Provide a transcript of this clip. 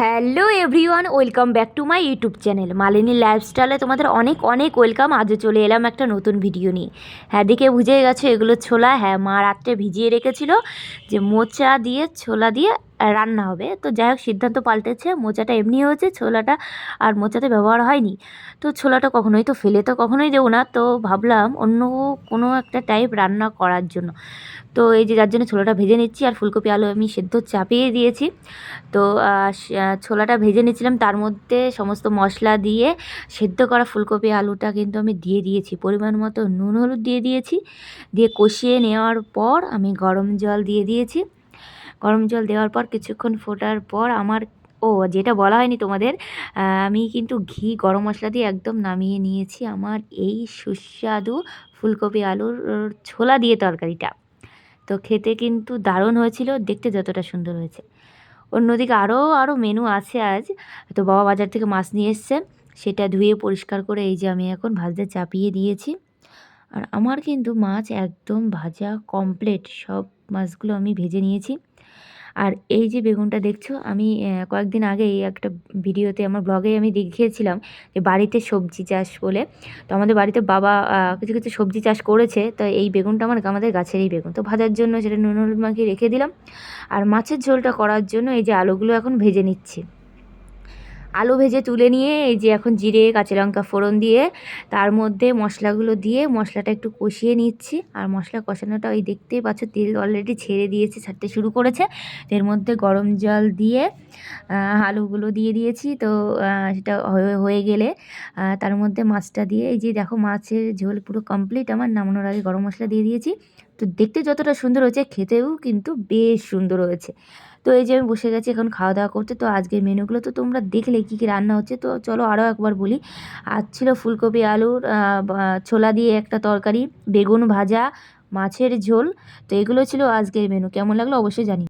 Hello everyone, welcome back to my YouTube channel. Malini লাইফস্টাইলে তোমাদের অনেক অনেক ওয়েলকাম। আজও চলে এলাম একটা নতুন ভিডিও নিয়ে। হ্যাঁ দেখে বুঝে গেছো এগুলো ছোলা? হ্যাঁ মা রাত্রে ভিজিয়ে রেখেছিল যে মোচা দিয়ে, ছোলা দিয়ে রান্না হবে। তো যাই হোক সিদ্ধান্ত পাল্টেছে। মোচাটা এমনি হয়েছে, ছোলাটা আর মোচাতে ব্যবহার হয়নি। তো ছোলাটা কখনোই তো ফেলে তো কখনোই দেবো না। তো ভাবলাম অন্য কোনো একটা টাইপ রান্না করার জন্য। তো এই যে যার জন্য ছোলাটা ভেজে নিচ্ছি আর ফুলকপি আলু আমি সেদ্ধ চাপিয়ে দিয়েছি। তো ছোলাটা ভেজে নিয়েছিলাম। তার মধ্যে সমস্ত মশলা দিয়ে সেদ্ধ করা ফুলকপি আলুটা কিন্তু আমি দিয়ে দিয়েছি। পরিমাণ মতো নুন, হলুদ দিয়ে দিয়েছি। দিয়ে কষিয়ে নেওয়ার পর আমি গরম জল দিয়ে দিয়েছি। গরম জল দেওয়ার পর কিছুক্ষণ ফোটার পর আমার, ও যেটা বলা হয়নি তোমাদের আমি কিন্তু ঘি, গরম মশলা দিয়ে একদম নামিয়ে নিয়েছি আমার এই সুস্বাদু ফুলকপি আলুর ছোলা দিয়ে তরকারিটা। তো খেতে কিন্তু দারুণ হয়েছিল, দেখতে যতটা সুন্দর হয়েছে। অন্যদিকে আরও আরও মেনু আছে আজ। তো বাবা বাজার থেকে মাছ নিয়ে এসছে সেটা ধুয়ে পরিষ্কার করে এই যে আমি এখন ভাজতে চাপিয়ে দিয়েছি। আর আমার কিন্তু মাছ একদম ভাজা কমপ্লিট সব মাছগুলো আমি ভেজে নিয়েছি। আর এই যে বেগুনটা দেখছ, আমি কয়েকদিন আগে এই একটা ভিডিওতে, আমার ব্লগে আমি দেখিয়েছিলাম যে বাড়িতে সবজি চাষ বলে। তো আমাদের বাড়িতে বাবা কিছু কিছু সবজি চাষ করেছে। তো এই বেগুনটা আমার আমাদের গাছেরই বেগুন। তো ভাজার জন্য সেটা নুন, হলুদ মাখিয়ে রেখে দিলাম। আর মাছের ঝোলটা করার জন্য এই যে আলুগুলো এখন ভেজে নিচ্ছি। আলু ভেজে তুলে নিয়ে, এই যে এখন জিরে, কাঁচা লঙ্কা ফোড়ন দিয়ে, তার মধ্যে মশলাগুলো দিয়ে মশলাটা একটু কষিয়ে নিচ্ছি। আর মশলা কষানোটা ওই দেখতেই পাচ্ছ, তেল অলরেডি ছেড়ে দিয়েছে, ছাড়তে শুরু করেছে। এর মধ্যে গরম জল দিয়ে আলুগুলো দিয়ে দিয়েছি। তো সেটা হয়ে গেলে তার মধ্যে মাছটা দিয়ে, এই যে দেখো মাছের ঝোল পুরো কমপ্লিট আমার নামানোর আগে গরম মশলা দিয়ে দিয়েছি। তো দেখতে যতটা সুন্দর হয়েছে, খেতেও কিন্তু বেশ সুন্দর হয়েছে। তো এই যে আমি বসে গেছি, এখন খাওয়া দাওয়া করতে। তো আজকের মেনুগুলো তো তোমরা দেখলে কী কী রান্না হচ্ছে। তো চলো আরও একবার বলি। আজ ছিল ফুলকপি, আলুর ছোলা দিয়ে একটা তরকারি, বেগুন ভাজা, মাছের ঝোল। তো এগুলো ছিল আজকের মেনু। কেমন লাগল অবশ্যই জানি।